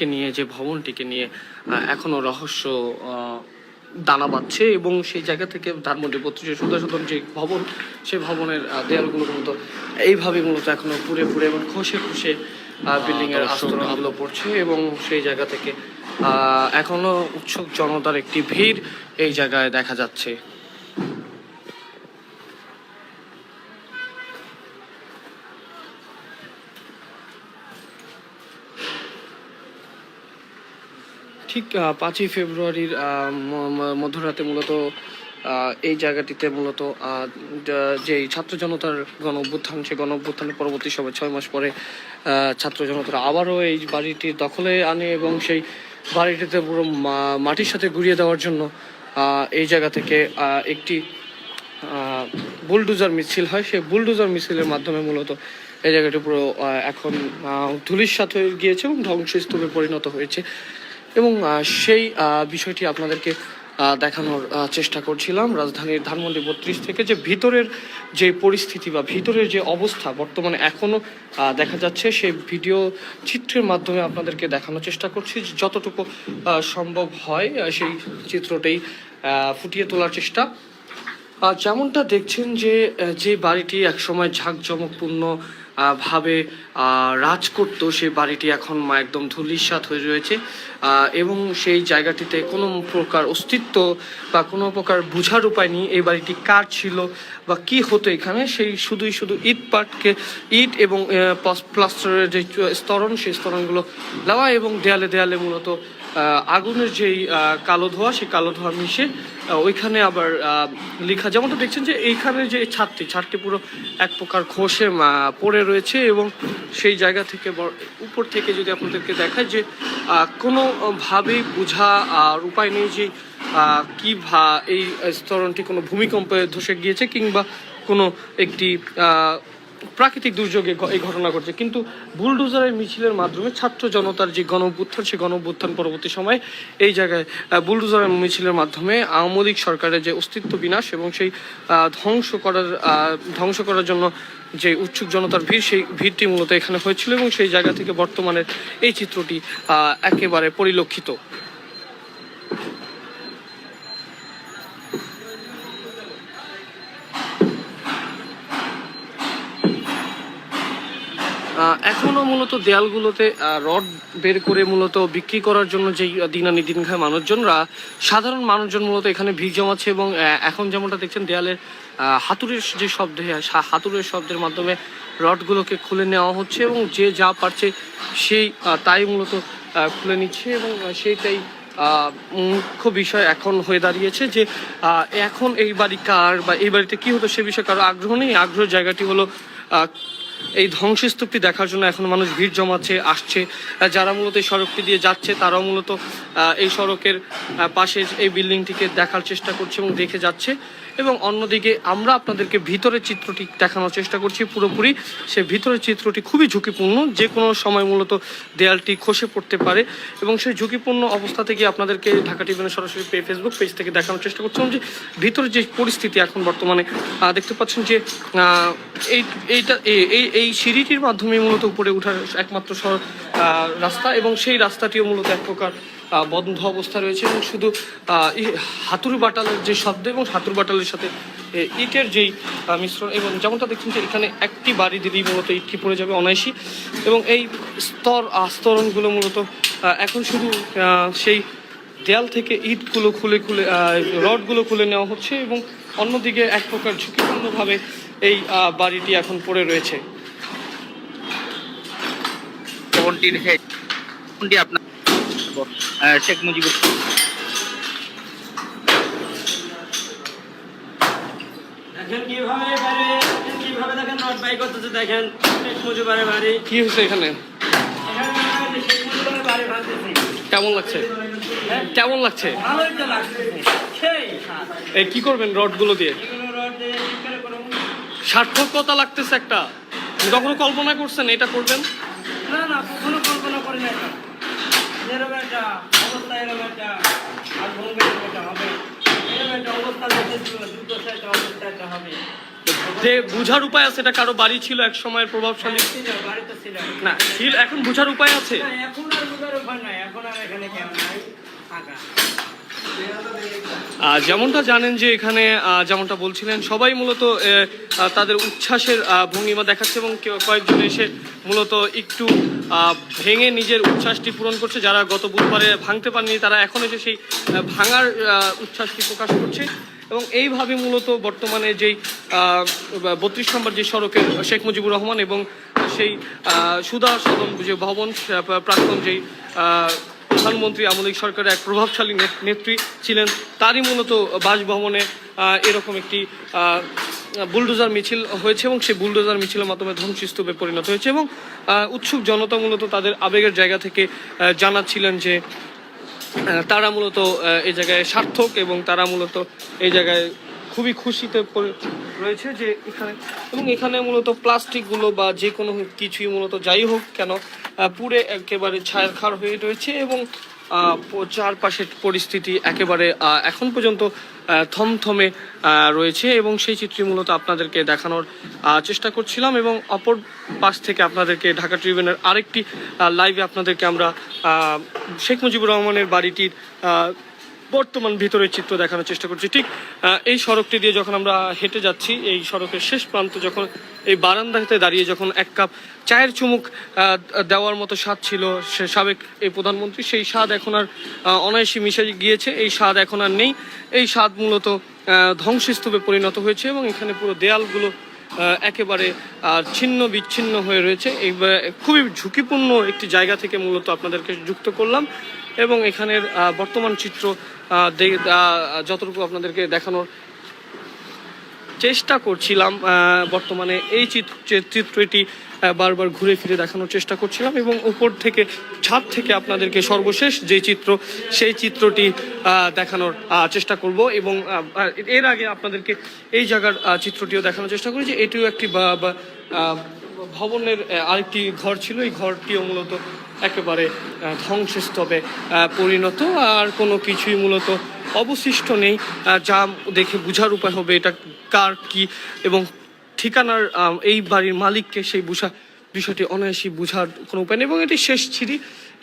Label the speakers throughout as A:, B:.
A: বাড়িটিকে নিয়ে যে ভবনটিকে নিয়ে আহ, এখনও রহস্য দানা বাঁধছে এবং সেই জায়গা থেকে ধানমন্ডি বত্রিশে সুদা সদন যে ভবন সেই ভবনের দেয়ালগুলো মূলত এইভাবে মূলত এখনও পুড়ে পুড়ে এবং খসে খসে বিল্ডিংয়ের এর আস্তরণগুলো পড়ছে এবং সেই জায়গা থেকে আহ, এখনও উৎসুক জনতার একটি ভিড় এই জায়গায় দেখা যাচ্ছে। ঠিক পাঁচই ফেব্রুয়ারির মধ্যরাতে মূলত এই জায়গাটিতে মূলত যে ছাত্র জনতার গণ অভ্যুত্থান, সে গণ অভ্যুত্থানের পরবর্তী সময় ছয় মাস পরে ছাত্র জনতারা আবারও এই বাড়িটির দখলে আনে এবং সেই বাড়িটিতে পুরো মাটির সাথে গুড়িয়ে দেওয়ার জন্য এই জায়গা থেকে একটি বুলডোজার মিছিল হয়। সেই বুলডোজার মিছিলের মাধ্যমে মূলত এই জায়গাটি পুরো এখন ধুলির সাথে গিয়েছে এবং ধ্বংসস্তূপে পরিণত হয়েছে। এবং সেই বিষয়টি আপনাদেরকে দেখানোর চেষ্টা করছিলাম। রাজধানীর ধানমন্ডি বত্রিশ থেকে যে ভিতরের যে পরিস্থিতি বা ভিতরের যে অবস্থা বর্তমানে এখনও দেখা যাচ্ছে, সেই ভিডিও চিত্রের মাধ্যমে আপনাদেরকে দেখানোর চেষ্টা করছি। যতটুকু সম্ভব হয় সেই চিত্রটাই ফুটিয়ে তোলার চেষ্টা। যেমনটা দেখছেন যে যে বাড়িটি একসময় ঝাঁকজমকপূর্ণ ভাবে রাজ করতো সেই বাড়িটি এখন একদম ধূলিসাৎ হয়ে রয়েছে। এবং সেই জায়গাটিতে কোনো প্রকার অস্তিত্ব বা কোনো প্রকার বোঝার উপায় নেই, এই বাড়িটি কার ছিল বা কি হতো এখানে, সেই শুধুই শুধু ইট পাটকে, ইট এবং প্লাস্টারের যে স্তরণ, সেই স্তরণগুলো দেওয়া এবং দেয়ালে দেয়ালে মূলত আগুনের যেই কালো ধোয়া সেই কালো ধোয়া মিশে ওইখানে আবার লেখা যেমনটা দেখছেন যে এইখানে যে ছাদটি ছাদটি পুরো এক প্রকার খসে পড়ে রয়েছে এবং সেই জায়গা থেকে উপর থেকে যদি আপনাদেরকে দেখায় যে আহ, কোনো ভাবেই বোঝা আর উপায় নেই যে কী ভা এই স্তরণটি কোনো ভূমিকম্পে ধসে গিয়েছে কিংবা কোনো একটি প্রাকৃতিক দুর্যোগে এই ঘটনা ঘটছে। কিন্তু বুলডোজারের মিছিলের মাধ্যমে ছাত্র জনতার যে গণ অভ্যুত্থান সেই গণ অভ্যুত্থান পরবর্তী সময়ে এই জায়গায় বুলডোজারের মিছিলের মাধ্যমে আওয়ামী লীগ সরকারের যে অস্তিত্ব বিনাশ এবং সেই ধ্বংস করার ধ্বংস করার জন্য যে উৎসুক জনতার ভিড়, সেই ভিড়টি মূলত এখানে হয়েছিল এবং সেই জায়গা থেকে বর্তমানের এই চিত্রটি একেবারে পরিলক্ষিত আহ, এখনও মূলত দেয়ালগুলোতে রড বের করে মূলত বিক্রি করার জন্য যেই দিনানি দিন খায় মানুষজনরা সাধারণ মানুষজন মূলত এখানে ভিড় জমাচ্ছে এবং এখন যেমনটা দেখছেন দেয়ালের আহ, হাতুড়ের যে শব্দ হয়, হাতুড়ের শব্দের মাধ্যমে রডগুলোকে খুলে নেওয়া হচ্ছে এবং যে যা পারছে সেই তাই মূলত খুলে নিচ্ছে এবং সেইটাই মুখ্য বিষয় এখন হয়ে দাঁড়িয়েছে যে এখন এই বাড়ি কার বা এই বাড়িতে কি হতো সে বিষয়ে কারও আগ্রহ নেই। আগ্রহের জায়গাটি হলো এই ধ্বংসস্তূপটি দেখার জন্য এখন মানুষ ভিড় জমাচ্ছে, আসছে। যারা মূলত এই সড়কটি দিয়ে যাচ্ছে, তারাও মূলত এই সড়কের পাশের পাশে এই বিল্ডিংটিকে দেখার চেষ্টা করছে এবং দেখে যাচ্ছে। এবং অন্যদিকে আমরা আপনাদেরকে ভিতরের চিত্রটি দেখানোর চেষ্টা করছি পুরোপুরি। সে ভিতরের চিত্রটি খুবই ঝুঁকিপূর্ণ যে কোনো সময় মূলত দেয়ালটি খসে পড়তে পারে এবং সেই ঝুঁকিপূর্ণ অবস্থা থেকে আপনাদেরকে ঢাকা টিভির সরাসরি ফেসবুক পেজ থেকে দেখানোর চেষ্টা করছিলাম যে ভিতরে যে পরিস্থিতি এখন বর্তমানে দেখতে পাচ্ছেন যে এই এইটা এই- এই সিঁড়িটির মাধ্যমে মূলত উপরে ওঠার একমাত্র রাস্তা এবং সেই রাস্তাটিও মূলত এক প্রকার বন্ধ অবস্থা রয়েছে এবং শুধু হাতুর বাটালের যে শব্দ এবং হাতুড়ি বাটালের সাথে ইটের যেই মিশ্রণ এবং যেমনটা দেখছেন যে এখানে একটি বাড়ি দিলেই মূলত ইটটি পড়ে যাবে অনায়াসী। এবং এই স্তর, আস্তরণগুলো মূলত এখন শুধু সেই দেয়াল থেকে ইটগুলো খুলে খুলে রডগুলো খুলে নেওয়া হচ্ছে এবং অন্যদিকে এক প্রকার ঝুঁকিপূর্ণভাবে এই বাড়িটি এখন পড়ে রয়েছে।
B: হেড আপনার শেখ মুজিবুর
C: দেখেন কীভাবে বাইরে দেখেন কীভাবে দেখেন রড বাই করতেছে দেখেন শেখ মুজিবের বাড়ি।
A: কি হয়েছে এখানে? কেমন লাগছে?
C: হ্যাঁ?
A: কেমন লাগছে। এই কি করবেন রডগুলো দিয়ে? সার্থকতা লাগতেছে একটা। কখনো কল্পনা করছেন এটা করবেন?
C: না না কখনো কল্পনা করি না এটা এরকম একটা অবস্থা এরকম একটা আর একটা হবে। এরকম একটা অবস্থা দ্রুত একটা অবস্থা একটা হবে।
A: যে বুঝার উপায় আছে এটা কারও বাড়ি ছিল এক সময়ের প্রভাবশালী?
C: ছিল, বাড়িতে ছিল।
A: না ছিল এখন বুঝার উপায় আছে?
C: এখন আর বুঝার উপায় নাই, এখন আর এখানে কেন নাই,
A: যেমনটা জানেন যে এখানে যেমনটা বলছিলেন, সবাই মূলত তাদের উচ্ছ্বাসের ভঙ্গিমা দেখাচ্ছে এবং কয়েকজন এসে মূলত একটু ভেঙে নিজের উচ্ছ্বাসটি পূরণ করছে। যারা গত বুধবারে ভাঙতে পারেনি, তারা এখন এসে সেই ভাঙার উচ্ছ্বাসটি প্রকাশ করছে। এবং এইভাবে মূলত বর্তমানে যেই বত্রিশ নম্বর যে সড়কের শেখ মুজিবুর রহমান এবং সেই সুধা সদন যে ভবন প্রাক্তন যেই প্রধানমন্ত্রী আমলিক সরকারের এক প্রভাবশালী নেত্রী ছিলেন। তারই মূলত বাসভবনে এরকম একটি বুলডোজার মিছিল হয়েছে এবং সেই বুলডোজার মিছিলের মাধ্যমে ধ্বংসস্তূপে পরিণত হয়েছে এবং উৎসুক জনতা মূলত তাদের আবেগের জায়গা থেকে জানাচ্ছিলেন যে তারা মূলত এই জায়গায় সার্থক এবং তারা মূলত এই জায়গায় খুবই খুশিতে রয়েছে যে এখানে এবং এখানে মূলত প্লাস্টিকগুলো বা যে কোনো কিছুই মূলত যাই হোক কেন পুরে একেবারে ছায়াখার হয়ে রয়েছে এবং চারপাশের পরিস্থিতি একেবারে এখন পর্যন্ত থমথমে রয়েছে এবং সেই চিত্রই মূলত আপনাদেরকে দেখানোর চেষ্টা করছিলাম এবং অপর পাশ থেকে আপনাদেরকে ঢাকা ট্রিবিউনের আরেকটি লাইভে আপনাদেরকে আমরা শেখ মুজিবুর রহমানের বাড়িটির বর্তমান ভিতরের চিত্র দেখানোর চেষ্টা করছি। ঠিক এই সড়কটি দিয়ে যখন আমরা হেঁটে যাচ্ছি, এই সড়কের শেষ প্রান্ত যখন এই বারান্দাতে দাঁড়িয়ে যখন এক কাপ চায়ের চুমুক দেওয়ার মতো স্বাদ ছিল সে সাবেক এই প্রধানমন্ত্রী, সেই স্বাদ এখন আর অনায়াসে মিশে গিয়েছে। এই স্বাদ এখন আর নেই। এই স্বাদ মূলত ধ্বংসস্তূপে পরিণত হয়েছে এবং এখানে পুরো দেয়ালগুলো একেবারে ছিন্ন বিচ্ছিন্ন হয়ে রয়েছে। এই খুবই ঝুঁকিপূর্ণ একটি জায়গা থেকে মূলত আপনাদেরকে যুক্ত করলাম। এবং এখানের বর্তমান চিত্র যতটুকু আপনাদেরকে দেখানোর চেষ্টা করছিলাম বর্তমানে এই চিত্র- চিত্রটি বারবার ঘুরে ফিরে দেখানোর চেষ্টা করছিলাম এবং উপর থেকে, ছাদ থেকে আপনাদেরকে সর্বশেষ যে চিত্র, সেই চিত্রটি দেখানোর চেষ্টা করব এবং এর আগে আপনাদেরকে এই জায়গার চিত্রটিও দেখানোর চেষ্টা করি যে এটিও একটি ভবনের আরেকটি ঘর ছিল। এই ঘরটিও মূলত একেবারে ধ্বংসস্তবে পরিণত। আর কোনো কিছুই মূলত অবশিষ্ট নেই। যা দেখে বোঝার উপায় হবে এটা কার কি এবং ঠিকানার এই বাড়ির মালিককে সেই বুঝা বিষয়টি অনায়াসী বোঝার কোনো উপায় নেই এবং এটি শেষ সিঁড়ি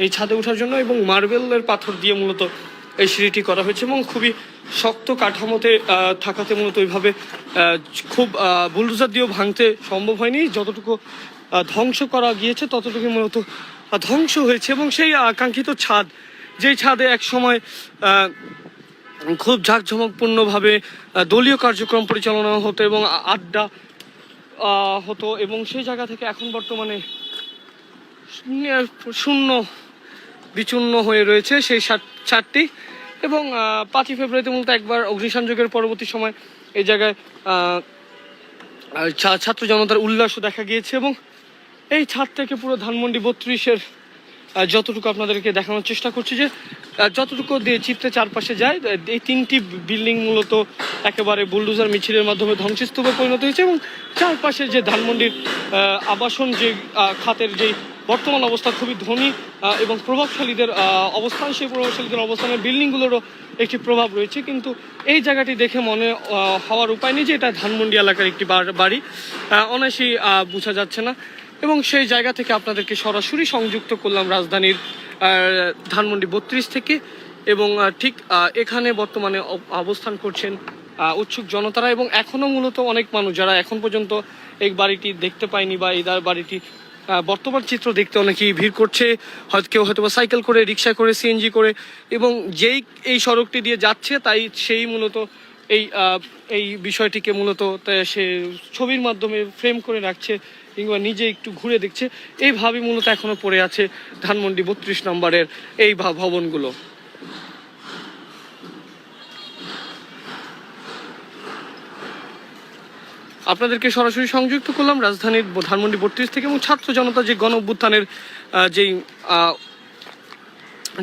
A: এই ছাদে ওঠার জন্য এবং মার্বেলের পাথর দিয়ে মূলত এই সিঁড়িটি করা হয়েছে এবং খুবই শক্ত কাঠামোতে থাকাতে মূলত ওইভাবে খুব বুলডোজার দিয়েও ভাঙতে সম্ভব হয়নি। যতটুকু ধ্বংস করা গিয়েছে ততটুকু মূলত ধ্বংস হয়েছে এবং সেই আকাঙ্ক্ষিত ছাদ, যেই ছাদে এক সময় খুব ঝাঁকঝমকপূর্ণভাবে দলীয় কার্যক্রম পরিচালনা হতো এবং আড্ডা হতো এবং সেই জায়গা থেকে এখন বর্তমানে শূন্য- বিচূর্ণ হয়ে রয়েছে সেই ছাদ- ছাদটি এবং পাঁচই ফেব্রুয়ারিতে মূলত একবার অগ্নিসংযোগের পরবর্তী সময় এই জায়গায় ছাত্র জনতার উল্লাসও দেখা গিয়েছে এবং এই ছাদ থেকে পুরো ধানমন্ডি বত্রিশের যতটুকু আপনাদেরকে দেখানোর চেষ্টা করছি যে যতটুকু দিয়ে চিত্রে চারপাশে যায় এই তিনটি বিল্ডিং মূলত একেবারে বুলডোজার মিছিলের মাধ্যমে ধ্বংসস্তূপে পরিণত হয়েছে এবং চারপাশে যে ধানমন্ডির আবাসন যে খাতের যেই বর্তমান অবস্থা খুবই ধনী এবং প্রভাবশালীদের অবস্থান, সেই প্রভাবশালীদের অবস্থানের বিল্ডিংগুলোরও একটি প্রভাব রয়েছে। কিন্তু এই জায়গাটি দেখে মনে হওয়ার উপায় নেই যে এটা ধানমন্ডি এলাকার একটি বাড়ি। অনায়াসেই বোঝা যাচ্ছে না। এবং সেই জায়গা থেকে আপনাদেরকে সরাসরি সংযুক্ত করলাম রাজধানীর ধানমন্ডি বত্রিশ থেকে। এবং ঠিক এখানে বর্তমানে অব- অবস্থান করছেন উৎসুক জনতারা। এবং এখনও মূলত অনেক মানুষ যারা এখন পর্যন্ত এই বাড়িটি দেখতে পায়নি বা এই বাড়িটি বর্তমান চিত্র দেখতে অনেকেই ভিড় করছে। হয়তো কেউ হয়তো সাইকেল করে, রিক্সা করে সিএনজি করে এবং যেই, এই সড়কটি দিয়ে যাচ্ছে তাই সেই মূলত এই এই বিষয়টিকে মূলত সে ছবির মাধ্যমে ফ্রেম করে রাখছে কিংবা নিজে একটু ঘুরে দেখছে। এইভাবে মূলত এখনও পড়ে আছে ধানমন্ডি বত্রিশ নম্বরের এই ভবনগুলো। আপনাদেরকে সরাসরি সংযুক্ত করলাম রাজধানীর ধানমন্ডি বত্রিশ থেকে এবং ছাত্র জনতা যে গণ অভ্যুত্থানের যেই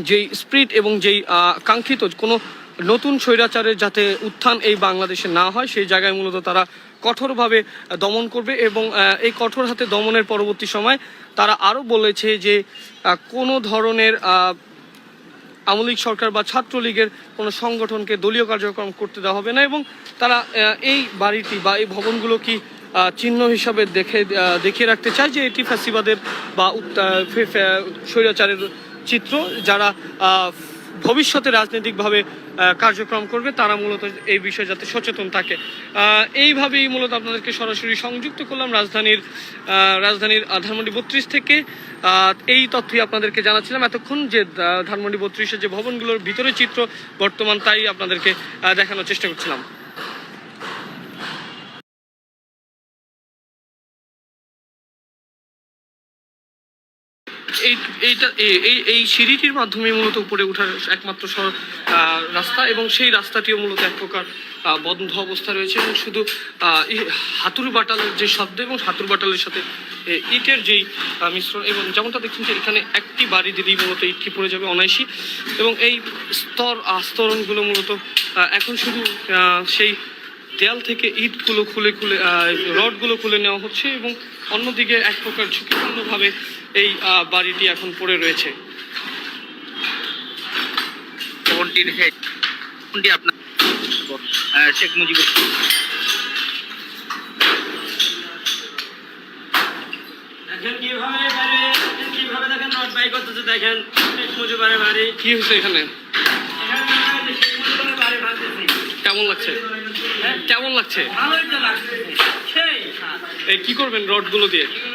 A: যেই স্পিরিট এবং যেই কাঙ্ক্ষিত কোনো নতুন স্বৈরাচারের যাতে উত্থান এই বাংলাদেশে না হয়, সেই জায়গায় মূলত তারা কঠোরভাবে দমন করবে এবং এই কঠোর হাতে দমনের পরবর্তী সময় তারা আরও বলেছে যে কোনো ধরনের আমলিক সরকার বা ছাত্রলীগের কোনো সংগঠনকে দলীয় কার্যক্রম করতে দেওয়া হবে না এবং তারা এই বাড়িটি বা এই ভবনগুলো কি চিহ্ন হিসাবে দেখে দেখিয়ে রাখতে চায় যে এটি ফ্যাসিবাদের বা স্বৈরাচারের চিত্র যারা ভবিষ্যতে রাজনৈতিকভাবে কার্যক্রম করবে, তারা মূলত এই বিষয়ে যাতে সচেতন থাকে। এইভাবেই মূলত আপনাদেরকে সরাসরি সংযুক্ত করলাম রাজধানীর রাজধানীর ধানমন্ডি বত্রিশ থেকে। এই তথ্যই আপনাদেরকে জানাচ্ছিলাম এতক্ষণ যে ধানমন্ডি বত্রিশের যে ভবনগুলোর ভিতরে চিত্র, বর্তমান তাই আপনাদেরকে দেখানোর চেষ্টা করছিলাম। এইটা, এই সিঁড়িটির মাধ্যমে মূলত উপরে ওঠার একমাত্র রাস্তা এবং সেই রাস্তাটিও মূলত এক প্রকার বন্ধ অবস্থা রয়েছে এবং শুধু হাতুর বাটালের যে শব্দ এবং হাতুর বাটালের সাথে ইটের যেই মিশ্রণ এবং যেমনটা দেখছেন যে এখানে একটি বাড়ি দিলেই মূলত ইটটি পড়ে যাবে অনায়াসি এবং এই স্তর, আস্তরণগুলো মূলত এখন শুধু সেই দেয়াল থেকে ইটগুলো খুলে খুলে রডগুলো খুলে নেওয়া হচ্ছে এবং অন্যদিকে এক প্রকার ঝুঁকিপূর্ণভাবে এই বাড়িটি এখন পড়ে রয়েছে।
B: ভবনটি আপনার শেখ মুজিবুর
C: দেখেন দেখেন কীভাবে দেখেন রড বাই করতেছে দেখেন শেখ মুজিবের বাড়ি।
A: কি হয়েছে এখানে? কেমন লাগছে?
C: হ্যাঁ?
A: কেমন লাগছে। এই কি করবেন রডগুলো দিয়ে?
C: এগুলো